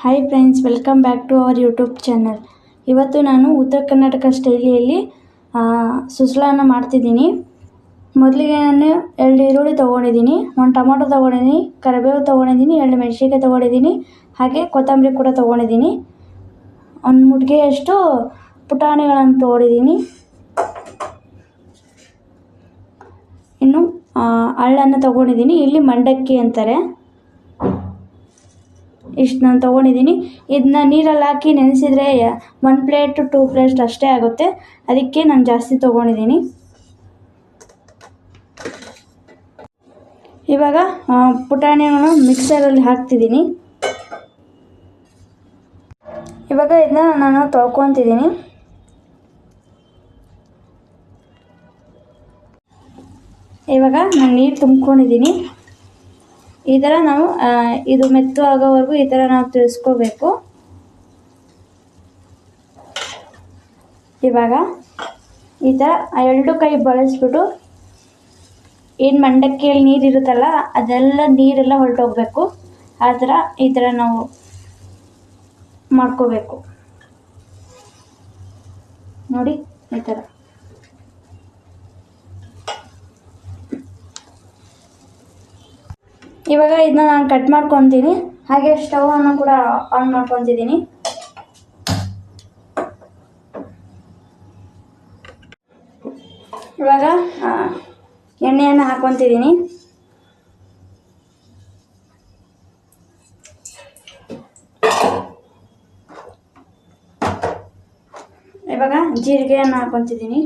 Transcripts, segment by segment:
Hi friends welcome back to our YouTube channel ಇವತ್ತು ನಾನು ಉತ್ತರ ಕರ್ನಾಟಕ ಶೈಲಿಯಲ್ಲಿ ಸುಸ್ಲಾನ ಮಾಡ್ತಿದ್ದೀನಿ. ಮೊದಲಿಗೆ ನಾನು ಎರಡು ಈರುಳ್ಳಿ ತೊಗೊಂಡಿದ್ದೀನಿ, ಒಂದು ಟೊಮೊಟೊ ತೊಗೊಂಡಿದ್ದೀನಿ, ಕರಿಬೇವು ತೊಗೊಂಡಿದ್ದೀನಿ, ಎರಡು ಮೆಣಸಿನ್ಕಾಯಿ ತೊಗೊಂಡಿದ್ದೀನಿ, ಹಾಗೆ ಕೊತ್ತಂಬರಿ ಕೂಡ ತೊಗೊಂಡಿದ್ದೀನಿ. ಒಂದು ಮುಟ್ಗೆಯಷ್ಟು ಪುಟಾಣಿಗಳನ್ನು ತೊಗೊಂಡಿದ್ದೀನಿ. ಇನ್ನು ಅಳ್ಳನ್ನು ತೊಗೊಂಡಿದ್ದೀನಿ. ಇಲ್ಲಿ ಮಂಡಕ್ಕಿ ಅಂತಾರೆ. ಇಷ್ಟು ನಾನು ತೊಗೊಂಡಿದ್ದೀನಿ ಇದನ್ನ ನೀರಲ್ಲಿ ಹಾಕಿ ನೆನೆಸಿದ್ರೆ ಒನ್ ಪ್ಲೇಟ್ ಟೂ ಪ್ಲೇಟ್ ಅಷ್ಟೇ ಆಗುತ್ತೆ. ಅದಕ್ಕೆ ನಾನು ಜಾಸ್ತಿ ತೊಗೊಂಡಿದ್ದೀನಿ ಇವಾಗ ಪುಟಾಣಿಯನ್ನು ಮಿಕ್ಸರಲ್ಲಿ ಹಾಕ್ತಿದ್ದೀನಿ ಇವಾಗ ಇದನ್ನ ನಾನು ತೊಳ್ಕೊತಿದ್ದೀನಿ ಇವಾಗ ನಾನು ನೀರು ತುಂಬ್ಕೊಂಡಿದ್ದೀನಿ ಈ ಥರ ನಾವು ಇದು ಮೆತ್ತು ಆಗೋವರೆಗೂ ಈ ಥರ ನಾವು ತಿಳಿಸ್ಕೋಬೇಕು. ಇವಾಗ ಈ ಥರ ಎರಡು ಕೈ ಬಳಸ್ಬಿಟ್ಟು ಏನು ಮಂಡಕ್ಕಿಯಲ್ಲಿ ನೀರು ಇರುತ್ತಲ್ಲ ಅದೆಲ್ಲ ನೀರೆಲ್ಲ ಹೊರಟೋಗ್ಬೇಕು. ಆ ಥರ ಈ ಥರ ನಾವು ಮಾಡ್ಕೋಬೇಕು. ನೋಡಿ ಈ ಥರ ಇವಾಗ ಇದನ್ನ ನಾನು ಕಟ್ ಮಾಡ್ಕೊತೀನಿ. ಹಾಗೆ ಸ್ಟವ್ ಅನ್ನು ಕೂಡ ಆನ್ ಮಾಡ್ಕೊತಿದ್ದೀನಿ. ಇವಾಗ ಎಣ್ಣೆಯನ್ನು ಹಾಕೊತಿದ್ದೀನಿ. ಇವಾಗ ಜೀರಿಗೆಯನ್ನು ಹಾಕ್ಕೊತಿದ್ದೀನಿ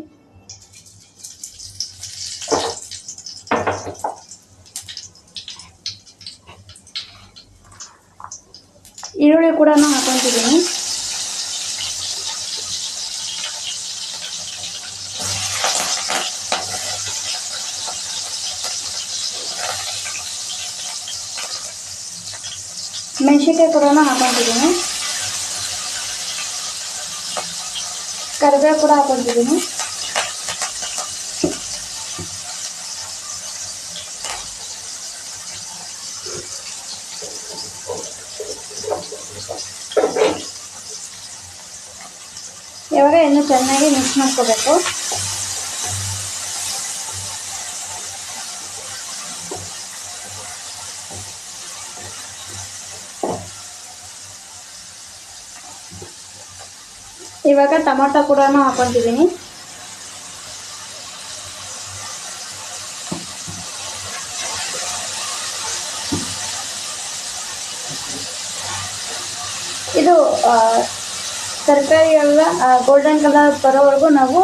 ಈರುಳ್ಳಿ ಕೂಡ ಹಾಕೊತಿದ್ದೀನಿ ಮೆಣಸಿನ್ಕಾಯಿ ಕೂಡ ಹಾಕೊತಿದ್ದೀನಿ ಕರಿಬೇವು ಕೂಡ ಹಾಕೊತಿದ್ದೀನಿ ಇವಾಗ ಇನ್ನು ಚೆನ್ನಾಗಿ ಮಿಕ್ಸ್ ಮಾಡ್ಕೋಬೇಕು ಇವಾಗ ಟೊಮೊಟೊ ಕೂಡ ಹಾಕೊತಿದ್ದೀನಿ ಇದು ತರಕಾರಿ ಎಲ್ಲ ಗೋಲ್ಡನ್ ಕಲರ್ ಬರೋವರೆಗೂ ನಾವು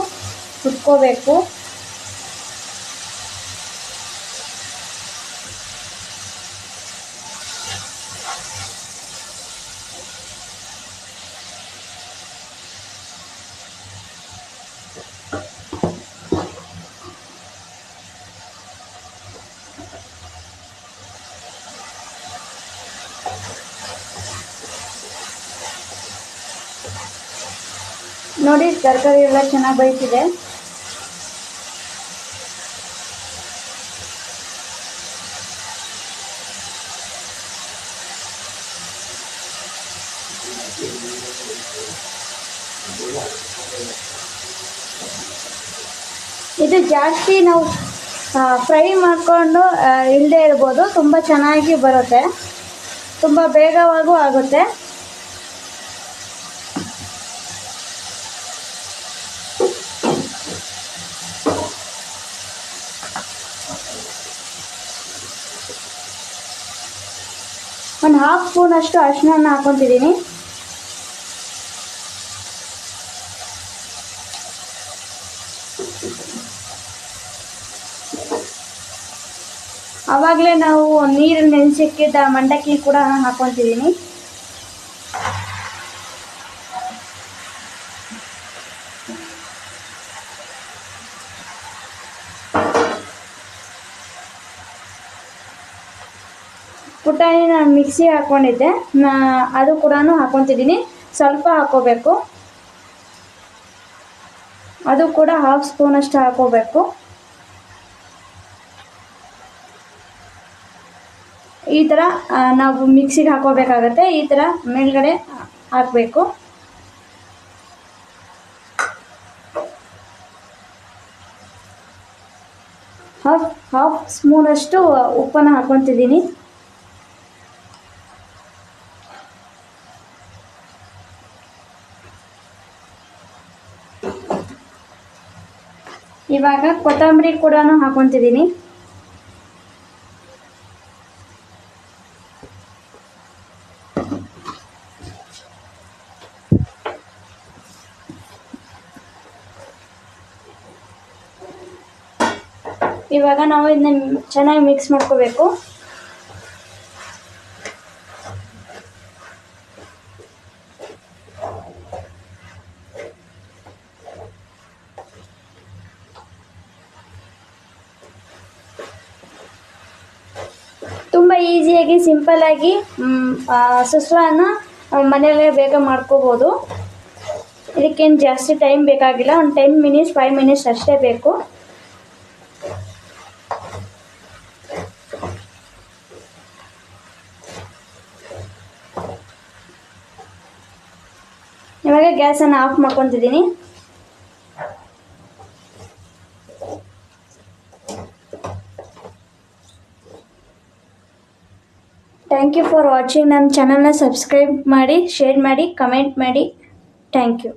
ಹುರ್ಕೋಬೇಕು ನೋಡಿ, ತರಕಾರಿ ಎಲ್ಲ ಚೆನ್ನಾಗಿ ಬೇಯ್ತಿದೆ. ಇದು ಜಾಸ್ತಿ ನಾವು ಫ್ರೈ ಮಾಡಿಕೊಂಡು ಇಲ್ಲದೆ ಇರ್ಬೋದು. ತುಂಬ ಚೆನ್ನಾಗಿ ಬರುತ್ತೆ. ತುಂಬ ಬೇಗವಾಗೂ ಆಗುತ್ತೆ. ಒಂದು ಹಾಫ್ ಸ್ಪೂನ್ ಅಷ್ಟು ಅರಿಶಿನ ಹಾಕೊತಿದ್ದೀನಿ. ಆವಾಗಲೇ ನಾವು ನೀರು ನೆನೆಸಿಕ್ಕಿದ್ದ ಮಂಡಕ್ಕಿ ಕೂಡ ಹಾಕೊತಿದ್ದೀನಿ. ಪುಟಾಣಿ ನಾನು ಮಿಕ್ಸಿ ಹಾಕ್ಕೊಂಡಿದ್ದೆ ಅದು ಕೂಡ ಹಾಕ್ಕೊತಿದ್ದೀನಿ ಸ್ವಲ್ಪ ಹಾಕೋಬೇಕು. ಅದು ಕೂಡ ಹಾಫ್ ಸ್ಪೂನ್ ಅಷ್ಟು ಹಾಕೋಬೇಕು. ಈ ಥರ ನಾವು ಮಿಕ್ಸಿಗೆ ಹಾಕೋಬೇಕಾಗತ್ತೆ. ಈ ಥರ ಮೇಲ್ಗಡೆ ಹಾಕಬೇಕು. ಹಾಫ್ ಹಾಫ್ ಸ್ಪೂನಷ್ಟು ಉಪ್ಪನ್ನು ಹಾಕೊತಿದ್ದೀನಿ. ಇವಾಗ ಕೊತ್ತಂಬರಿ ಕೂಡ ಹಾಕೊತಿದ್ದೀನಿ. ಇವಾಗ ನಾವು ಇದನ್ನ ಚೆನ್ನಾಗಿ ಮಿಕ್ಸ್ ಮಾಡ್ಕೋಬೇಕು. ಈಸಿಯಾಗಿ ಸಿಂಪಲ್ಲಾಗಿ ಸುಸ್ಲನ್ನು ಮನೆಯಲ್ಲೇ ಬೇಗ ಮಾಡ್ಕೋಬೋದು. ಇದಕ್ಕೇನು ಜಾಸ್ತಿ ಟೈಮ್ ಬೇಕಾಗಿಲ್ಲ. ಒಂದು ಟೆನ್ ಮಿನಿಟ್ಸ್ ಫೈವ್ ಮಿನಿಟ್ಸ್ ಅಷ್ಟೇ ಬೇಕು. ಇವಾಗ ಗ್ಯಾಸನ್ನು ಆಫ್ ಮಾಡ್ಕೊತಿದ್ದೀನಿ. ಥ್ಯಾಂಕ್ ಯು ಫಾರ್ ವಾಚಿಂಗ್ ನಮ್ಮ ಚಾನಲ್ನ ಸಬ್ಸ್ಕ್ರೈಬ್ ಮಾಡಿ ಶೇರ್ ಮಾಡಿ ಕಮೆಂಟ್ ಮಾಡಿ. Thank you